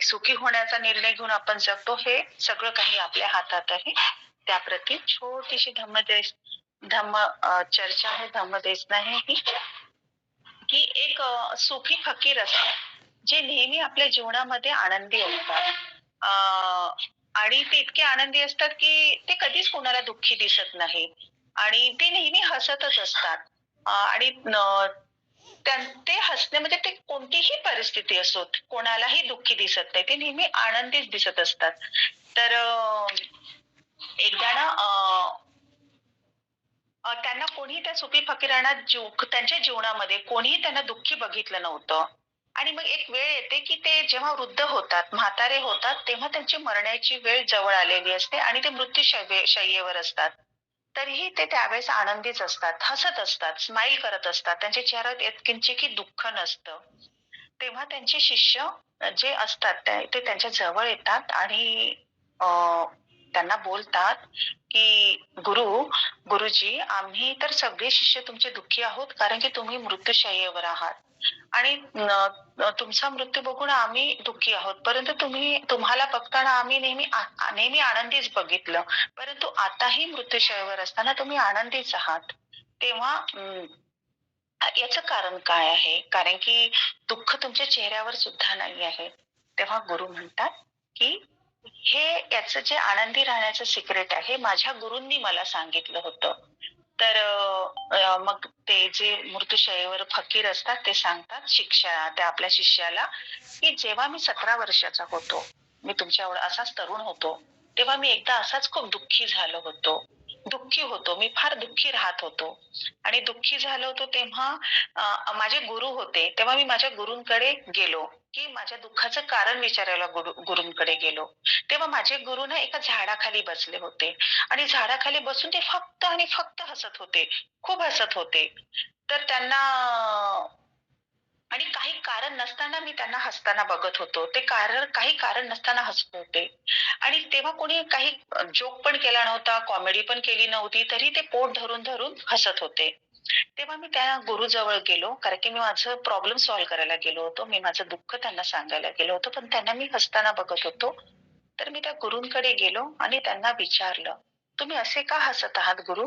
सुखी होण्याचा निर्णय घेऊन आपण जगतो हे सगळं काही आपल्या हातात आहे. त्याप्रती छोटीशी धम्मदेश धम्म चर्चा आहे धम्मदेशना आहे ही. की एक सुखी फकीर असतात जे नेहमी आपल्या जीवनामध्ये आनंदी असतात. आणि ते इतके आनंदी असतात की ते कधीच कोणाला दुःखी दिसत नाही. आणि ते नेहमी हसतच असतात. आणि ते हसणे म्हणजे ते कोणतीही परिस्थिती असो कोणालाही दुःखी दिसत नाही. ते नेहमी आनंदीच दिसत असतात. तर एकदा ना त्यांना कोणी त्या सुफी फकीरांना जीव त्यांच्या जीवनामध्ये कोणीही त्यांना दुःखी बघितलं नव्हतं. आणि मग एक वेळ येते की ते जेव्हा वृद्ध होतात म्हातारे होतात तेव्हा त्यांची मरण्याची वेळ जवळ आलेली असते आणि ते मृत्यू शय्येवर असतात. तरीही ते त्यावेळेस आनंदीच असतात हसत असतात स्माईल करत असतात. त्यांच्या चेहऱ्यात इतकिंचितही दुःख नसतं. तेव्हा त्यांचे शिष्य जे असतात ते ते त्यांच्या जवळ येतात आणि अ, त्यांना बोलतात की गुरु गुरुजी आम्ही तर सगळे शिष्य तुमचे दुःखी आहोत कारण की तुम्ही मृत्यूशय्येवर आहात. आणि तुमचा मृत्यू बघून आम्ही दुःखी आहोत. परंतु तुम्ही तुम्हाला बघताना आम्ही नेहमी नेहमी आनंदीच बघितलं. परंतु आताही मृत्यूशयवर असताना तुम्ही आनंदीच आहात. तेव्हा याचं कारण काय आहे? कारण की दुःख तुमच्या चेहऱ्यावर सुद्धा नाही आहे. तेव्हा गुरु म्हणतात की हे याचं जे आनंदी राहण्याचं सिक्रेट आहे माझ्या गुरूंनी मला सांगितलं होतं. तर मग ते जे मृत्यूशयेवर फकीर असतात ते सांगतात शिक्षा त्या आपल्या शिष्याला की जेव्हा मी सतरा वर्षाचा होतो मी तुमच्या एवढा असाच तरुण होतो तेव्हा मी एकदा असाच खूप दुःखी झालो होतो. दुःखी होतो. मी फार दुःखी राहत होतो. आणि दुःखी झालो होतो तेव्हा माझे गुरु होते. तेव्हा मी माझ्या गुरूंकडे गेलो. की माझ्या दुःखाचं कारण विचारायला गुरु गुरूंकडे गेलो. तेव्हा माझे गुरु ना एका झाडाखाली बसले होते. आणि झाडाखाली बसून ते फक्त आणि फक्त हसत होते. खूप हसत होते. तर त्यांना आणि काही कारण नसताना मी त्यांना हसताना बघत होतो. ते कारण काही कारण नसताना हसत होते. आणि तेव्हा कोणी काही जोक पण केला नव्हता कॉमेडी पण केली नव्हती तरी ते पोट धरून धरून हसत होते. तेव्हा मी त्या गुरुजवळ गेलो कारण की मी माझं प्रॉब्लेम सॉल्व्ह करायला गेलो होतो. मी माझं दुःख त्यांना सांगायला गेलो होतो पण त्यांना मी हसताना बघत होतो. तर मी त्या गुरूंकडे गेलो आणि त्यांना विचारलं तुम्ही असे का हसत आहात गुरु?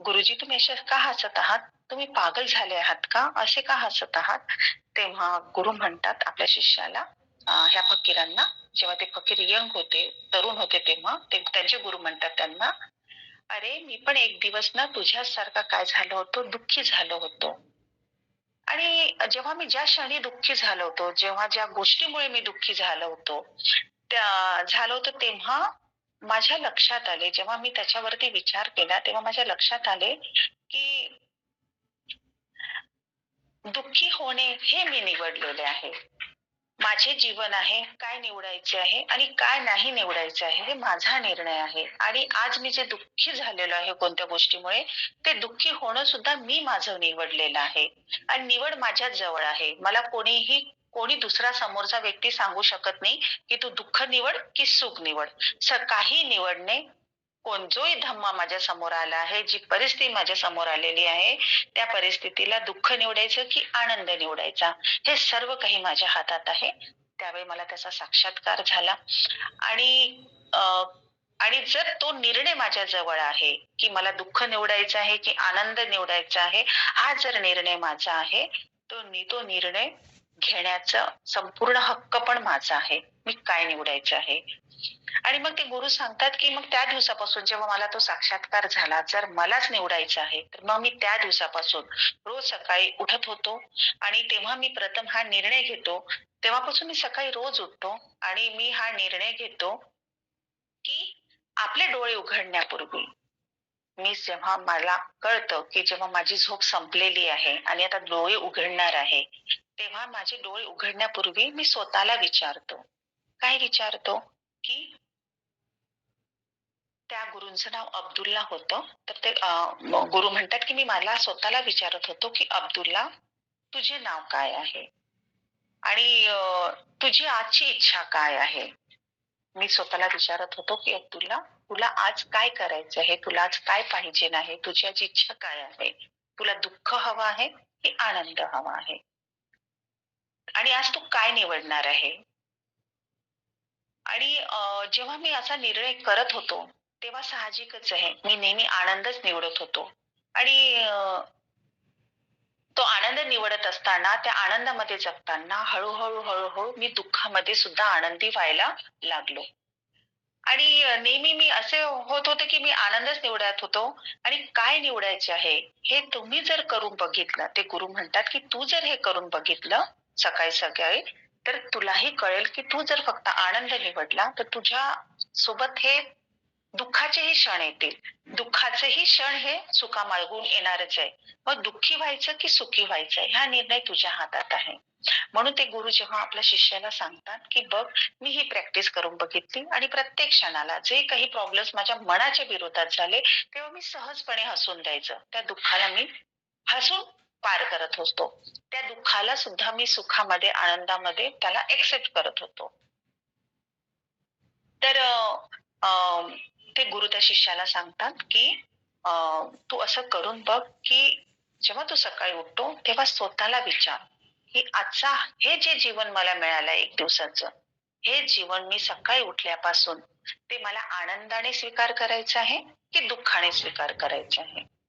गुरुजी तुम्ही असे का हसत आहात? तुम्ही पागल झाले आहात का? असे का हसत आहात? तेव्हा गुरु म्हणतात आपल्या शिष्याला ह्या फकीरांना जेव्हा ते फकीर यंग होते तरुण होते तेव्हा ते त्यांचे गुरु म्हणतात त्यांना अरे मी पण एक दिवस ना तुझ्यासारखा काय झालो होतो? दुःखी झालो होतो. आणि जेव्हा मी ज्या क्षणी दुःखी झालो होतो जेव्हा ज्या गोष्टीमुळे मी दुःखी झालो होतो त्या झालो होतो तेव्हा माझ्या लक्षात आले जेव्हा मी त्याच्यावरती विचार केला तेव्हा माझ्या लक्षात आले की दुःखी होणे हे मी निवडलेले आहे. माझे जीवन आहे काय निवडायचे आहे आणि काय नाही निवडायचे आहे हे माझा निर्णय आहे. आणि आज मी जे दुःखी झालेलो आहे कोणत्या गोष्टीमुळे ते दुःखी होणं सुद्धा मी माझं निवडलेलं आहे. आणि निवड माझ्या जवळ आहे. मला कोणीही कोणी दुसरा समोरचा व्यक्ती सांगू शकत नाही की तू दुःख निवड की सुख निवड. स- काही निवडणे कोण? जोही धम्मा माझ्यासमोर आला आहे जी परिस्थिती माझ्यासमोर आलेली आहे त्या परिस्थितीला दुःख निवडायचं की आनंद निवडायचा? हे सर्व काही माझ्या हातात आहे. त्यावेळी मला त्याचा साक्षात्कार झाला. आणि आणि जर तो निर्णय माझ्या जवळ आहे की मला दुःख निवडायचं आहे की आनंद निवडायचा आहे हा जर निर्णय माझा आहे तो मी तो निर्णय घेण्याचा संपूर्ण हक्क पण माझा आहे. मी काय निवडायचं आहे? आणि मग ते गुरु सांगतात की मग त्या दिवसापासून जेव्हा मला तो साक्षात्कार झाला जर मलाच निवडायचं आहे तर मग मी त्या दिवसापासून रोज सकाळी उठत होतो आणि तेव्हा मी प्रथम हा निर्णय घेतो. तेव्हापासून मी सकाळी रोज उठतो आणि मी हा निर्णय घेतो की आपले डोळे उघडण्यापूर्वी मी जेव्हा मला कळतं की जेव्हा माझी झोप संपलेली आहे आणि आता डोळे उघडणार आहे तेव्हा माझे डोळे उघडण्यापूर्वी मी स्वतःला विचारतो. काय विचारतो? की त्या गुरूंचं नाव अब्दुल्ला होतं. तर ते गुरु म्हणतात की मी मला स्वतःला विचारत होतो की अब्दुल्ला तुझे नाव काय आहे? आणि तुझी आजची इच्छा काय आहे? मी स्वतःला विचारत होतो की अब्दुल्ला तुला आज काय करायचं आहे? तुला आज काय पाहिजे नाही तुझी आज इच्छा काय आहे? तुला दुःख हवं आहे की आनंद हवा आहे? आणि आज तू काय निवडणार आहे? आणि जेव्हा मी असा निर्णय करत होतो तेव्हा साहजिकच आहे. मी नेहमी आनंदच निवडत होतो. आणि तो आनंद निवडत असताना त्या आनंदामध्ये जगताना हळूहळू हळूहळू मी दुःखामध्ये सुद्धा आनंदी व्हायला लागलो. आणि नेहमी मी असे होत होते की मी आनंदच निवडत होतो. आणि काय निवडायचे आहे हे तुम्ही जर करून बघितलं ते गुरु म्हणतात की तू जर हे करून बघितलं सकाळी सकाळी तर तुलाही कळेल की तू जर फक्त आनंद निवडला तर तुझ्या सोबत हे दुःखाचेही क्षण येतील. दुःखाचेही क्षण हे सुखामागून येणारच आहे. मग दुःखी व्हायचं की सुखी व्हायचं हा निर्णय तुझ्या हातात आहे. म्हणून ते गुरु जेव्हा आपल्या शिष्याला सांगतात की बघ मी ही प्रॅक्टिस करून बघितली आणि प्रत्येक क्षणाला जे काही प्रॉब्लेम्स माझ्या मनाच्या विरोधात झाले तेव्हा मी सहजपणे हसून द्यायचं. त्या दुःखाला मी हसून पार करत होतो. त्या दुःखाला सुद्धा मी सुखामध्ये आनंदामध्ये त्याला एक्सेप्ट करत होतो. तर अं, ते गुरु त्या शिष्याला सांगतात की अं, तू असं करून बघ की जेव्हा तू सकाळी उठतो तेव्हा स्वतःला विचार की आजचा हे जे जीवन मला मिळालं एक दिवसाचं हे जीवन मी सकाळी उठल्यापासून ते मला आनंदाने स्वीकार करायचं आहे की दुःखाने स्वीकार करायचं आहे?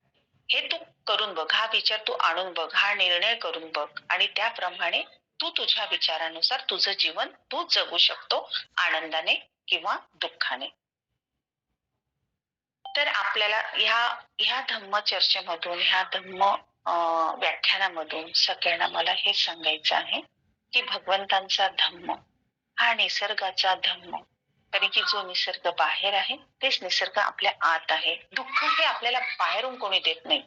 हे तू करून बघ हा विचार तू आणून बघ हा निर्णय करून बघ आणि त्याप्रमाणे तू तुझ्या विचारानुसार तुझं जीवन तू जगू शकतो आनंदाने किंवा दुःखाने. तर आपल्याला ह्या ह्या धम्म चर्चेमधून ह्या धम्म अं, व्याख्यानामधून सगळ्यांना मला हे सांगायचं आहे की भगवंतांचा धम्म हा निसर्गाचा धम्म कारण की जो निसर्ग बाहेर आहे तेच निसर्ग आपल्या आत आहे. दुःख हे आपल्याला बाहेरून कोणी देत नाही.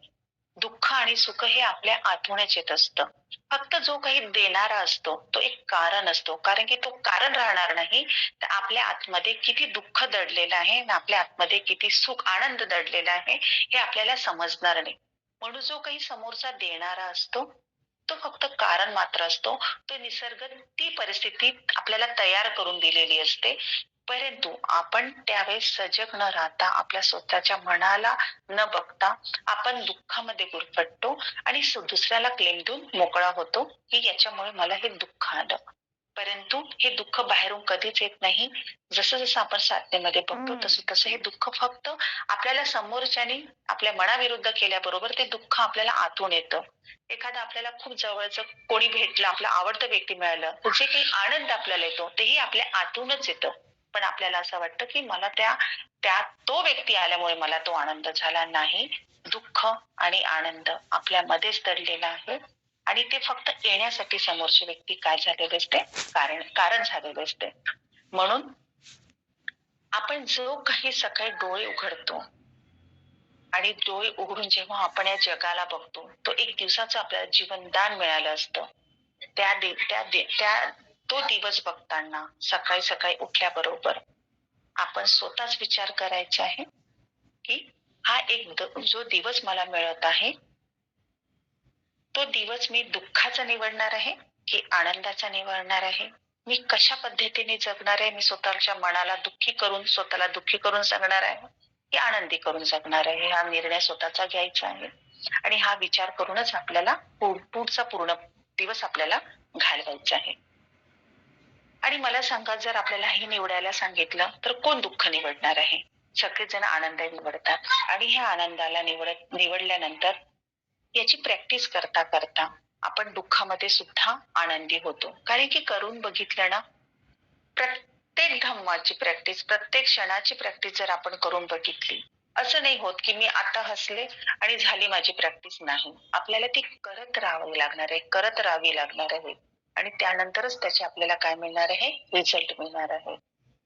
दुःख आणि सुख हे आपल्या आतूनच येत असतं. फक्त जो काही देणारा असतो तो एक कारण असतो. कारण की तो कारण राहणार नाही तर आपल्या आतमध्ये किती दुःख दडलेलं आहे आणि आपल्या आतमध्ये किती सुख आनंद दडलेला आहे हे आपल्याला समजणार नाही. म्हणून जो काही समोरचा देणारा असतो तो फक्त कारण मात्र असतो. तो निसर्ग ती परिस्थिती आपल्याला तयार करून दिलेली असते. परंतु आपण त्यावेळेस सजग न राहता आपल्या स्वतःच्या मनाला न बघता आपण दुःखामध्ये गुरफटतो आणि दुसऱ्याला क्लेम देऊन मोकळा होतो. की याच्यामुळे मला हे दुःख आलं. परंतु हे दुःख बाहेरून कधीच येत नाही. जसं जसं आपण साधनेमध्ये बघतो. तसं तसं हे दुःख फक्त आपल्याला समोरच्याने आपल्या मनाविरुद्ध केल्याबरोबर ते दुःख आपल्याला आतून येतं. एखादा आपल्याला खूप जवळचं कोणी भेटलं आपलं आवडतं व्यक्ती मिळालं जे काही आनंद आपल्याला येतो तेही आपल्या आतूनच येतं. पण आपल्याला असं वाटतं की मला त्या त्या तो व्यक्ती आल्यामुळे मला तो आनंद झाला नाही. दुःख आणि आनंद आपल्यामध्येच दडलेला आहे. आणि ते फक्त येण्यासाठी समोरची व्यक्ती काय झालेले असते? कारण कारण झालेले असते. म्हणून आपण जो काही सकाळी डोळे उघडतो आणि डोळे उघडून जेव्हा आपण या जगाला बघतो तो एक दिवसाचं आपल्याला जीवनदान मिळालं असतं. त्या दे त्या त्या तो दिवस बघताना सकाळी सकाळी उठल्याबरोबर आपण स्वतःच विचार करायचा आहे की हा एक जो दिवस मला मिळत आहे तो दिवस मी दुःखाचा निवडणार आहे की आनंदाचा निवडणार आहे? मी कशा पद्धतीने जगणार आहे? मी स्वतःच्या मनाला दुःखी करून स्वतःला दुःखी करून जगणार आहे? की आनंदी करून जगणार आहे? हा निर्णय स्वतःचा घ्यायचा आहे. आणि हा विचार करूनच आपल्याला पुढ- पुढचा पूर्ण दिवस आपल्याला घालवायचा आहे. आणि मला सांगा जर आपल्याला हे निवडायला सांगितलं तर कोण दुःख निवडणार आहे? सगळेजण आनंद निवडतात. आणि ह्या आनंदाला निवडत निवडल्यानंतर याची प्रॅक्टिस करता करता आपण दुःखामध्ये सुद्धा आनंदी होतो. कारण की करून बघितलं ना प्रत्येक धम्माची प्रॅक्टिस प्रत्येक क्षणाची प्रॅक्टिस जर आपण करून बघितली असं नाही होत की मी आता हसले आणि झाली माझी प्रॅक्टिस नाही. आपल्याला ती करत राहावी लागणार आहे करत राहावी लागणार आहे. आणि त्यानंतरच त्याचे आपल्याला काय मिळणार आहे? रिझल्ट मिळणार आहे.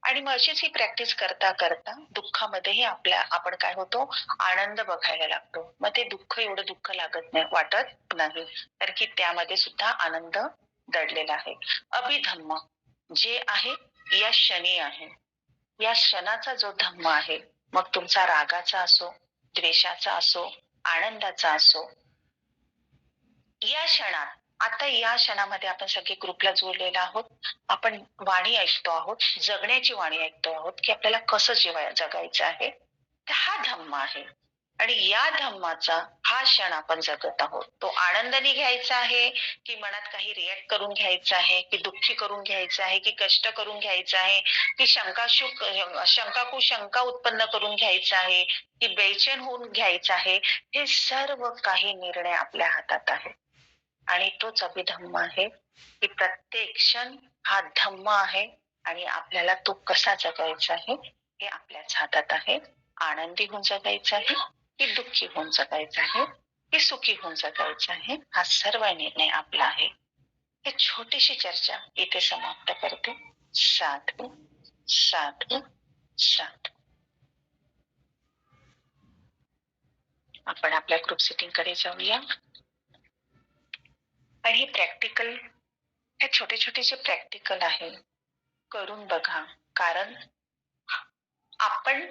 आणि मग अशीच ही प्रॅक्टिस करता करता दुःखामध्येही आपल्या आपण काय होतो? आनंद बघायला लागतो. मग ते दुःख एवढं दुःख लागत नाही वाटत नाही. तर की त्यामध्ये सुद्धा आनंद दडलेला आहे. अभिधम्म जे आहे या क्षणी आहे. या क्षणाचा जो धम्म आहे मग तुमचा रागाचा असो द्वेषाचा असो आनंदाचा असो या क्षणात आता या क्षणामध्ये आपण सगळे ग्रुपला जोडलेलो आहोत. आपण वाणी ऐकतो आहोत जगण्याची वाणी ऐकतो आहोत की आपल्याला कसं जेवाय जगायचं आहे. तर हा धम्म आहे. आणि या धम्माचा हा क्षण आपण जगत आहोत. तो आनंदाने घ्यायचा आहे की मनात काही रिॲक्ट करून घ्यायचं आहे की दुःखी करून घ्यायचं आहे की कष्ट करून घ्यायचं आहे की शंकाशु शंकाकू शंका उत्पन्न करून घ्यायचं आहे की बेचैन होऊन घ्यायचं आहे. हे सर्व काही निर्णय आपल्या हातात आहे आणि तोच अभिधम्म आहे की प्रत्येक क्षण हा धम्म आहे आणि आपल्याला तो कसा जगायचा आहे हे आपल्याच हातात आहे. आनंदी होऊन जगायचं आहे की दुःखी होऊन जगायचं आहे की सुखी होऊन जगायचं आहे हा सर्व निर्णय आपला आहे. हे छोटीशी चर्चा इथे समाप्त करते. साधू साधू साधू. आपण आपल्या ग्रुप सिटिंगकडे जाऊया. आणि प्रॅक्टिकल हे छोटे छोटे जे प्रॅक्टिकल आहे करून बघा. कारण आपण